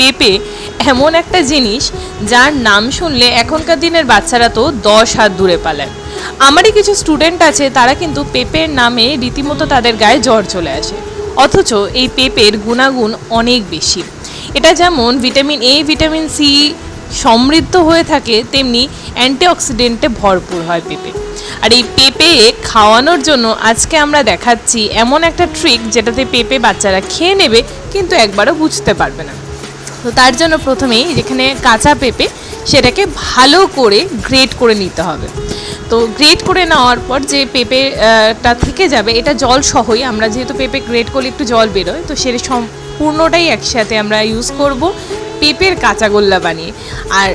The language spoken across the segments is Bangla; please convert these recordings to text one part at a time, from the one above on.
পেঁপে এমন একটা জিনিস যার নাম শুনলে এখনকার দিনের বাচ্চারা তো দশ হাত দূরে পালায় আমারই কিছু স্টুডেন্ট আছে, তারা কিন্তু পেঁপের নামে রীতিমতো তাদের গায়ে জ্বর চলে আসে। অথচ এই পেঁপের গুণাগুণ অনেক বেশি। এটা যেমন ভিটামিন এ ভিটামিন সি সমৃদ্ধ হয়ে থাকে, তেমনি অ্যান্টিঅক্সিডেন্টে ভরপুর হয় পেঁপে। আর এই পেঁপে খাওয়ানোর জন্য আজকে আমরা দেখাচ্ছি এমন একটা ট্রিক যেটাতে পেঁপে বাচ্চারা খেয়ে নেবে, কিন্তু একবারও বুঝতে পারবে না। তো তার জন্য প্রথমেই যেখানে কাঁচা পেঁপে, সেটাকে ভালো করে গ্রেট করে নিতে হবে। তো গ্রেট করে নেওয়ার পর যে পেঁপেটা থেকে যাবে, এটা জল সহই আমরা যেহেতু পেঁপে গ্রেট করলে একটু জল বেরোয়, তো সেটা সম্পূর্ণটাই একসাথে আমরা ইউজ করব পেঁপের কাঁচা গোল্লা বানিয়ে। আর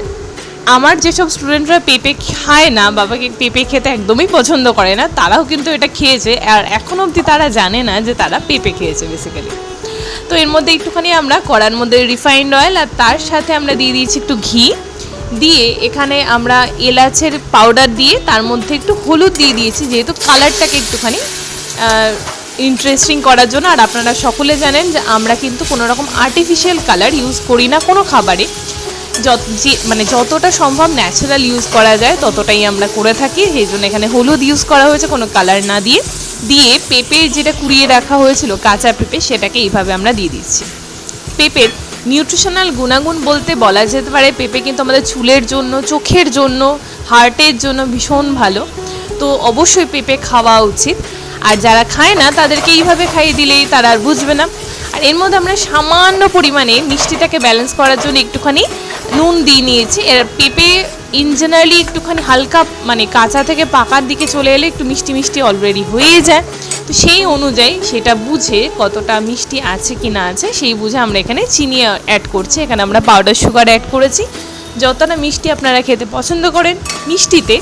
আমার যেসব স্টুডেন্টরা পেঁপে খায় না, বাবাকে পেঁপে খেতে একদমই পছন্দ করে না, তারাও কিন্তু এটা খেয়েছে। আর এখন অবধি তারা জানে না যে তারা পেঁপে খেয়েছে বেসিক্যালি তো এর মধ্যে একটুখানি আমরা কড়ার মধ্যে রিফাইন্ড অয়েল আর তার সাথে আমরা দিয়ে দিয়েছি একটু ঘি। দিয়ে এখানে আমরা এলাচের পাউডার দিয়ে তার মধ্যে একটু হলুদ দিয়ে দিয়েছি, যেহেতু কালারটাকে একটুখানি ইন্টারেস্টিং করার জন্য। আর আপনারা সকলে জানেন যে আমরা কিন্তু কোনো রকম আর্টিফিশিয়াল কালার ইউজ করি না কোনো খাবারে। যত যে মানে যতটা সম্ভব ন্যাচারাল ইউজ করা যায়, ততটাই আমরা করে থাকি। সেই জন্য এখানে হলুদ ইউজ করা হয়েছে কোনো কালার না দিয়ে। দিয়ে পেঁপের যেটা কুড়িয়ে রাখা হয়েছিল, কাঁচা পেঁপে, সেটাকে এইভাবে আমরা দিয়ে দিচ্ছি। পেঁপের নিউট্রিশনাল গুণাগুণ বলতে বলা যেতে পারে, পেঁপে কিন্তু আমাদের চুলের জন্য, চোখের জন্য, হার্টের জন্য ভীষণ ভালো। তো অবশ্যই পেঁপে খাওয়া উচিত। আর যারা খায় না, তাদেরকে এইভাবে খাইয়ে দিলেই তারা আর বুঝবে না। আর এর মধ্যে আমরা সামান্য পরিমাণে মিষ্টিটাকে ব্যালেন্স করার জন্য একটুখানি নুন দিয়ে নিয়েছি। এর পেঁপে ইন জেনারেলি একটুখানি হালকা মানে কাঁচা থেকে পাকার দিকে চলে এলে একটু মিষ্টি মিষ্টি অলরেডি হয়ে যায়। তো সেই অনুযায়ী সেটা বুঝে কতটা মিষ্টি আছে কি না আছে, সেই বুঝে আমরা এখানে চিনি অ্যাড করছি। এখানে আমরা পাউডার সুগার অ্যাড করেছি। যতটা মিষ্টি আপনারা খেতে পছন্দ করেন মিষ্টিতে,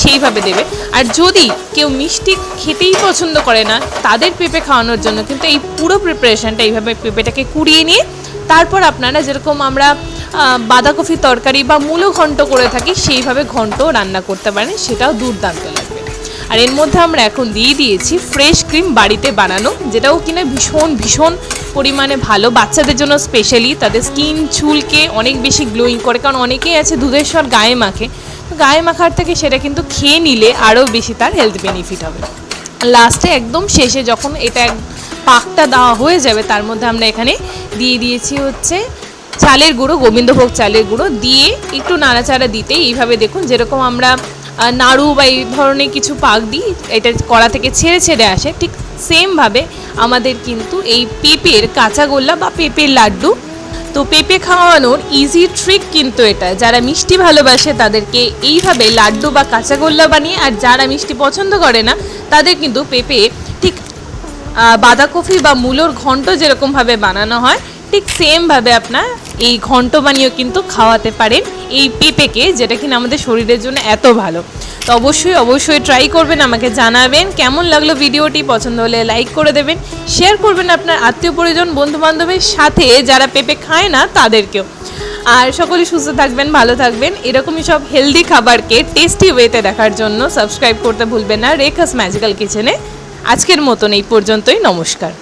সেইভাবে দেবে আর যদি কেউ মিষ্টি খেতেই পছন্দ করে না, তাদের পেঁপে খাওয়ানোর জন্য কিন্তু এই পুরো প্রিপারেশানটা এইভাবে পেঁপেটাকে কুড়িয়ে নিয়ে, তারপর আপনারা যেরকম আমরা আহ, বাঁধাকপি তরকারি বা মূলো ঘন্ট করে থাকি সেইভাবে ঘন্ট রান্না করতে পারেন সেটাও দুর্দান্ত লাগবে। আর এর মধ্যে আমরা এখন দিয়ে দিয়েছি ফ্রেশ ক্রিম বাড়িতে বানানো যেটাও কিনা ভীষণ ভীষণ পরিমাণে ভালো। বাচ্চাদের জন্য স্পেশালি তাদের স্কিন চুলকে অনেক বেশি গ্লোয়িং করে কারণ অনেকেই আছে দুধের স্বর গায়ে মাখে। গায়ে মাখার থেকে সেটা কিন্তু খেয়ে নিলে আরও বেশি তার হেলথ বেনিফিট হবে। লাস্টে একদম শেষে যখন এটা পাকটা দেওয়া হয়ে যাবে তার মধ্যে আমরা এখানে দিয়ে দিয়েছি হচ্ছে চালের গুঁড়ো, গোবিন্দভোগ চালের গুঁড়ো দিয়ে একটু নাড়াচাড়া দিতে এইভাবে দেখুন যেরকম আমরা নাড়ু বা এই ধরনের কিছু পাক দিই, এটা কড়া থেকে ছেড়ে ছেড়ে আসে, ঠিক সেমভাবে আমাদের কিন্তু এই পেঁপের কাঁচা গোল্লা বা পেঁপের লাড্ডু। তো পেঁপে খাওয়ানোর ইজি ট্রিক কিন্তু এটা, যারা মিষ্টি ভালোবাসে তাদেরকে এইভাবে লাড্ডু বা কাঁচাগোল্লা বানিয়ে, আর যারা মিষ্টি পছন্দ করে না, তাদের কিন্তু পেঁপে ঠিক বাঁধাকপি বা মূলোর ঘন্ট যেরকমভাবে বানানো হয় ঠিক সেমভাবে আপনার এই ঘন্ট বানিয়েও কিন্তু খাওয়াতে পারেন এই পেঁপেকে, যেটা কিনা আমাদের শরীরের জন্য এত ভালো। তো অবশ্যই অবশ্যই ট্রাই করবেন, আমাকে জানাবেন কেমন লাগল ভিডিওটি, পছন্দ হলে লাইক করে দেবেন শেয়ার করবেন আপনার আত্মীয় পরিজন বন্ধু বান্ধবের সাথে যারা পেঁপে খায় না তাদেরকেও। আর সকলে সুস্থ থাকবেন, ভালো থাকবেন, এরকমই সব হেলদি খাবারকে টেস্টি ওয়েতে দেখার জন্য সাবস্ক্রাইব করতে ভুলবেন না, রেখাস ম্যাজিক্যাল কিচেনে আজকের মতন এই পর্যন্তই, নমস্কার।